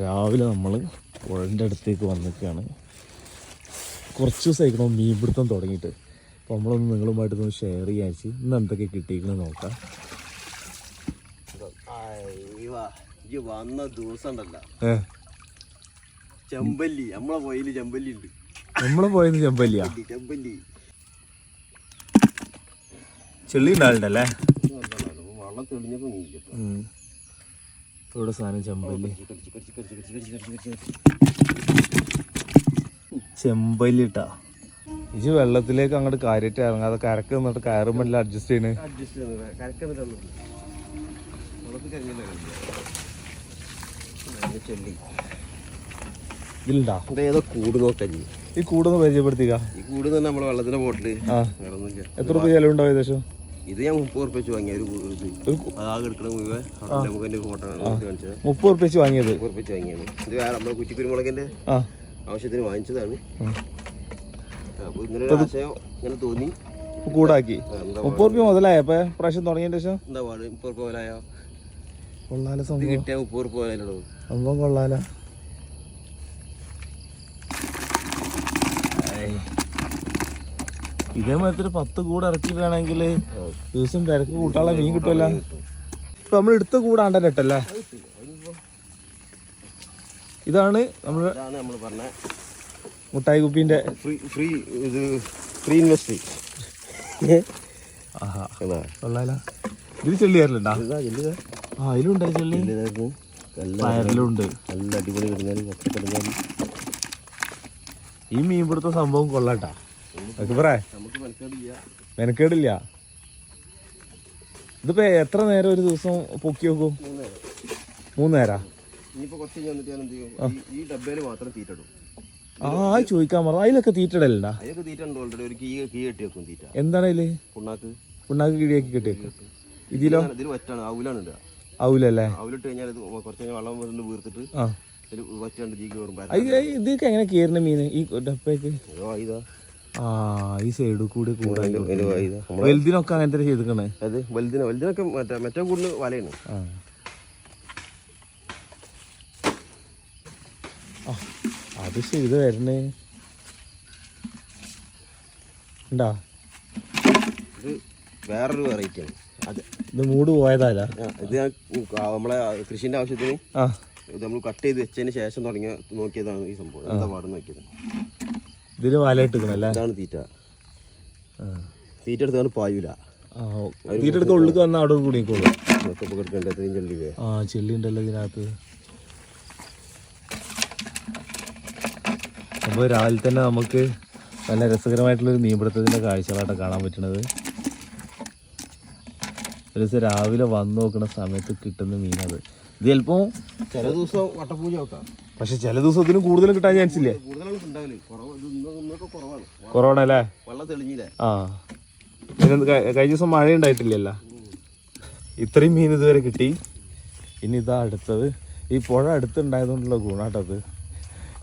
രാവിലെ നമ്മൾ പുഴന്റെ അടുത്തേക്ക് വന്നിരിക്കുകയാണ് കുറച്ച് ദിവസമായിക്കണോ മീൻ പിടുത്തം തുടങ്ങിയിട്ട്. അപ്പോൾ നമ്മളൊന്ന് നിങ്ങളുമായിട്ടൊന്ന് ഷെയർ ചെയ്യാച്ച്. ഇന്ന് എന്തൊക്കെ കിട്ടിയിരിക്കണം നോക്കാം. ഇയ്യ് വന്ന ദിവസം ഉണ്ടല്ല ചെമ്പല്ലി. നമ്മളെ പോയിൽ ചെമ്പല്ലി ഉണ്ട് നമ്മളെ പോയത് ചെമ്പല്ലിയാ? ചെമ്പല്ലി ചെള്ളി. അപ്പൊ വെള്ളം തെളിഞ്ഞപ്പോ ഇവിടെ സാധനം ചെമ്പല്ലി. ചെമ്പല്ലിട്ട ചെമ്പല്ലി ഇട്ടാ ഇജ് വെള്ളത്തിലേക്ക് അങ്ങോട്ട് കാര്യമായിട്ട് ഇറങ്ങാതെ കരക്ക് നിന്നിട്ട് കയറുമ്പോൾ അഡ്ജസ്റ്റ് ചെയ്യണ്. ഇതിലുണ്ടാ? ഏതോ കൂട് ഈ കൂടൊന്ന് പരിചയപ്പെടുത്തിക്ക. ഈ കൂട് തന്നെ നമ്മളെ വെള്ളത്തിന്റെ ബോട്ടിൽ. എത്ര രൂപ ചെലവുണ്ടാവും ഏകദേശം? ഇത് ഞാൻ മുപ്പത് ഉറുപ്പ്യ വാങ്ങിയ ഒരു ഇത് അതാകെ എടുക്കണ മുഴുവൻ നമുക്ക് ഫോട്ടോ കാണിച്ചത് മുപ്പത് ഉറുപ്പ്യ വെച്ച് വാങ്ങിയത്? മുപ്പത് ഉറുപ്പ്യ വാങ്ങിയത്. ഇത് വേറെ നമ്മുടെ കുറ്റിക്കുരുമുളകിന്റെ ആ. ആവശ്യത്തിന് വാങ്ങിച്ചതാണ്. അപ്പോൾ അപ്പൊ ഇങ്ങനെ ഒരു ആശയം ഇങ്ങനെ തോന്നി. കൂടാക്കി. മുപ്പത് ഉറുപ്പ്യ മുതലായപ്പോ പ്രാവശ്യം തുടങ്ങിയതിന്റെ ശേഷം? എന്താ പാട്? മുപ്പത് ഉറുപ്പ്യ മുതലായോ? കൊള്ളാല സംഭവം. കിട്ടിയ മുപ്പത് ഉറുപ്പ്യ പോയാലോ സംഭവം കൊള്ളാല. ഇതേമാതിരി പത്ത് കൂടെ ഇറക്കിയിട്ടാണെങ്കിൽ ദിവസം തിരക്ക് കൂട്ടാളെ മീൻ കിട്ടുമല്ല? ഇപ്പൊ നമ്മൾ എടുത്ത കൂടാണ്ട ഇട്ടല്ലേ ഇതാണ് നമ്മൾ ഇതാണ് നമ്മൾ പറഞ്ഞ മുട്ടായി കുപ്പിന്റെ ഫ്രീ ഫ്രീ ഇത് ഫ്രീ ഇൻവെസ്റ്റ്. ഇതാ ആ ചെള്ളി. നല്ല അടിപൊളി ഈ മീൻ പിടുത്ത സംഭവം കൊള്ളാട്ടാ. മെനക്കേടില്ല. ഇതിപ്പോ എത്ര നേരം ഒരു ദിവസം പൊക്കി വെക്കും മൂന്നേരാ? ഈ- ഡബ്ബയിൽ മാത്രം തീറ്റിടും ആ ചോദിക്കാൻ പറഞ്ഞു അതിലൊക്കെ തീറ്റ തീറ്റ. എന്താണ് അതിൽ? പുണ്ണാക്ക്. പുണ്ണാക്ക് കിഴിയാക്കി കിട്ടിയേക്കും ഇതിലോ? കഴിഞ്ഞാൽ ഇത് എങ്ങനെ കയറുന്ന മീന് ഈ ഡപ്പേക്ക് ആ ഈ സൈഡിൽ കൂടി വലുതിനൊക്കെ അങ്ങനത്തെ ചെയ്തിക്കണേ? അത് വലുതിനെ വലുതിനൊക്കെ മറ്റേ മറ്റേ കൂടുതൽ വലയാണ്. അത് ചെയ്ത് വരണേ. ഉണ്ടാ ഇത് വേറൊരു വെറൈറ്റിയാണ് അത് ഇത് മൂട് പോയതല്ല ഇത് ഞാൻ നമ്മളെ കൃഷിന്റെ ആവശ്യത്തിന് നമ്മൾ കട്ട് ചെയ്ത് വെച്ചതിന് ശേഷം തുടങ്ങിയ നോക്കിയതാണ് ഈ സംഭവം. എന്താ പാടുന്ന് നോക്കിയത് ഇതിൽ വല ഇട്ടിക്കണല്ലേ ഇതാണ് തീറ്റ. തീറ്റ എടുത്താണ് പായൂല. തീറ്റ എടുത്ത് ഉള്ളിൽ വന്ന അവിടെ കൂടി മൊത്തം കിടക്കേണ്ട? എത്രയും ചെല്ലിവേ ആ ചെള്ളി ഉണ്ടല്ലോ ഇതിനകത്ത്. അപ്പോൾ രാവിലെ തന്നെ നമുക്ക് നല്ല രസകരമായിട്ടുള്ളൊരു മീൻപിടുത്തത്തിന്റെ കാഴ്ചകളായിട്ട് കാണാൻ പറ്റണത്. ഒരു ദിവസം രാവിലെ വന്നു നോക്കുന്ന സമയത്ത് കിട്ടുന്ന മീനത്. ഇത് ചിലപ്പോൾ ചില ദിവസം വട്ടപ്പൂജ വെക്കാം. പക്ഷെ ചില ദിവസത്തിന് കൂടുതൽ കിട്ടാൻ ചാൻസ് ഇല്ലേ? കുറവാണ്. കൊറോണ അല്ലേ? ആ. പിന്നെ കഴിഞ്ഞ ദിവസം മഴ ഉണ്ടായിട്ടില്ലല്ലോ. ഇത്രയും മീൻ ഇതുവരെ കിട്ടി. ഇനി ഇതാ അടുത്തത്. ഈ പുഴ അടുത്തുണ്ടായതുകൊണ്ടുള്ള ഗുണാട്ടത്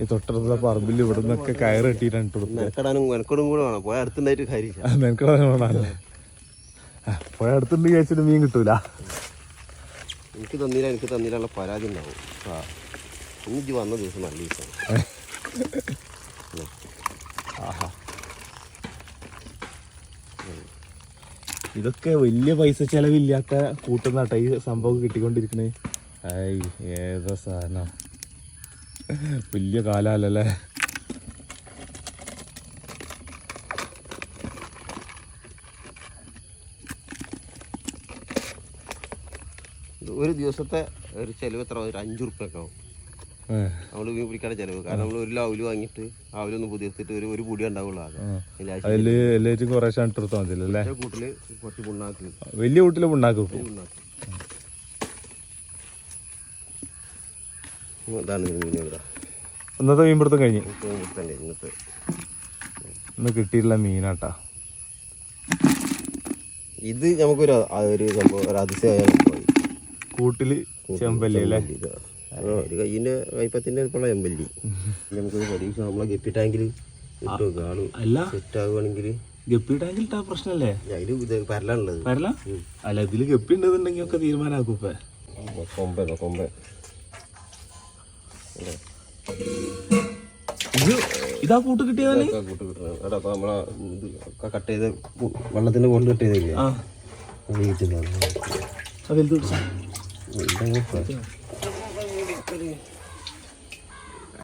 ഈ തൊട്ടടുത്ത പറമ്പിൽ ഇവിടെ നിന്നൊക്കെ കയറ് കെട്ടിയിട്ടാണ് മെനക്കെടാനും വേണമല്ലേ. പുഴ അടുത്തുണ്ട് വിചാരിച്ചിട്ട് മീൻ കിട്ടൂല. എനിക്ക് തന്നില്ല എനിക്ക് തന്നില്ല. പരാതി ഉണ്ടാവും. ഇന്നിച്ച് വന്ന ദിവസം നല്ല ദിവസമാണ് ആഹാ. ഇതൊക്കെ വലിയ പൈസ ചെലവില്ലാത്ത കൂട്ടുന്നാട്ട ഈ സംഭവം കിട്ടിക്കൊണ്ടിരിക്കണേ. ഐ ഏതോ സാധനം. വലിയ കാലല്ലേ? ഇത് ഒരു ദിവസത്തെ ഒരു ചെലവ് എത്ര? ഒരു അഞ്ച് ഉറുപ്പൊക്കെ ആവും. നമ്മൾ മീൻ പിടിക്കാതെ ചെലവ്. കാരണം നമ്മൾ ഒരു ലാവിൽ വാങ്ങിയിട്ട് ആവിലൊന്ന് പുതിയത്തിട്ട് ഒരു ഒരു പൊടി ഉണ്ടാവുള്ളൂ എല്ലാറ്റും കുറേശ്ശെ അല്ലേ? കൂട്ടിൽ കുറച്ച് പുണ്ണാക്ക്. വലിയ കൂട്ടിൽ പുണ്ണാക്ക് ഇതാണ് ഇന്നത്തെ മീൻപിടുത്തം കഴിഞ്ഞ്. ഇന്നത്തെ ഇന്ന് കിട്ടിയിട്ടുള്ള മീനാട്ടാ. ഇത് നമുക്കൊരു ഒരു സംഭവം ഒരു അതിശയമായി പോയി. കൂട്ടിൽ ചെമ്പല്ലേ അല്ലേ? ഒരു കയ്യിന്റെ കൈപ്പത്തിന്റെ അടുത്തുള്ള എമ്പല്ലി നമുക്കൊരു പരീക്ഷ നമ്മളെ ഗപ്പി ടാങ്കിൽ ഇട്ട് കാണും അല്ല. സെറ്റ് ഗപ്പി ടാങ്കിൽ ഇട്ടാ പ്രശ്നല്ലേ? അതിൽ ഇത് പരലാണുള്ളത്. പരല? അല്ല ഇതിൽ ഗപ്പി ഉണ്ടെന്നുണ്ടെങ്കിൽ ഒക്കെ തീരുമാനമാക്കും ഇപ്പൊ. കൊമ്പ കൊമ്പ. ഇത്. കൂട്ട് ഇതൊക്കെ കൂട്ട് കിട്ടുന്നത് അല്ല അപ്പൊ നമ്മളെ ഇത് കട്ട് ചെയ്ത് വെള്ളത്തിന്റെ ബോട്ടിൽ കട്ട് ചെയ്തില്ലേ? ആ. വലുത് പിടിച്ചാ.